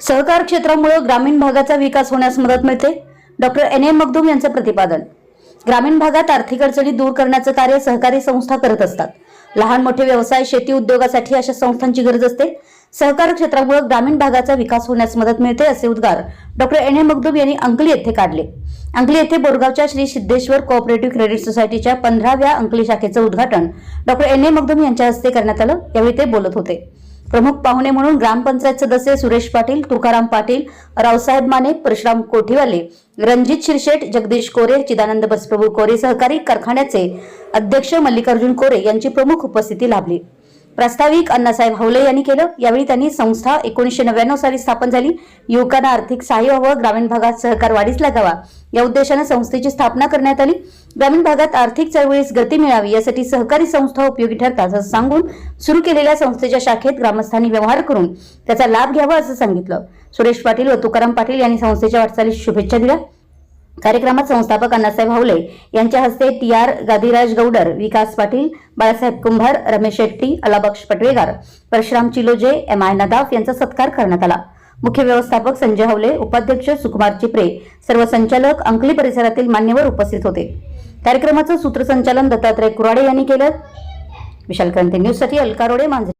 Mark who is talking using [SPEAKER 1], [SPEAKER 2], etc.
[SPEAKER 1] सहकार क्षेत्रामुळे ग्रामीण भागाचा विकास होण्यास मदत मिळते. Doctor N. एम मगदूम यांचं प्रतिपादन. ग्रामीण भागात आर्थिक अडचणी दूर करण्याचं कार्य सहकारी संस्था करत असतात. लहान मोठे व्यवसाय शेती उद्योगासाठी अशा संस्थांची गरज असते. सहकार क्षेत्रामुळे ग्रामीण भागाचा विकास होण्यास मदत मिळते असे उद्गार डॉक्टर एन. एम मगदूम यांनी अंकली येथे काढले. अंकली येथे बोरगावच्या श्री सिद्धेश्वर कोऑपरेटिव्ह क्रेडिट सोसायटीच्या पंधराव्या अंकली शाखेचं उद्घाटन डॉक्टर एन. ए. मगदूम यांच्या हस्ते करण्यात आलं. यावेळी ते बोलत होते. प्रमुख पाहुणे म्हणून ग्रामपंचायत सदस्य सुरेश पाटील तुकाराम पाटील रावसाहेब माने परशुराम कोठीवाले रणजित शिरशेट जगदीश कोरे चिदानंद बसप्रभू कोरे सहकारी कारखान्याचे अध्यक्ष मल्लिकार्जुन कोरे यांची प्रमुख उपस्थिती लाभली. प्रास्ताविक अण्णासाहेब हवले यांनी केलं. यावेळी त्यांनी संस्था एकोणीसशे नव्याण्णव साली स्थापन झाली. युवकांना आर्थिक सहाय्य व्हावं ग्रामीण भागात सहकार वाढीस लागावा या उद्देशानं संस्थेची स्थापना करण्यात आली. ग्रामीण भागात आर्थिक चळवळीस गती मिळावी यासाठी सहकारी संस्था उपयोगी ठरतात असं सांगून सुरू केलेल्या संस्थेच्या शाखेत ग्रामस्थांनी व्यवहार करून त्याचा लाभ घ्यावा असं सांगितलं. सुरेश पाटील व तुकाराम पाटील यांनी संस्थेच्या वाटचालीस शुभेच्छा दिल्या. कार्यक्रमात संस्थापक अण्णासाहेब हावले यांच्या हस्ते T R Gadiraj Gaudar Vikas Patil Balasaheb Kumbhar Ramesh Shetty Allabaksh Patvegar Parshuram Chiloje M I Nadaf यांचा सत्कार करण्यात आला. मुख्य व्यवस्थापक संजय हवले उपाध्यक्ष सुकुमार चिपरे सर्व संचालक अंकली परिसरातील मान्यवर उपस्थित होते. कार्यक्रमाचं सूत्रसंचालन दत्तात्रय कुराडे यांनी केलं. विशाल क्रांती न्यूजसाठी अलकारोडे मांजरे.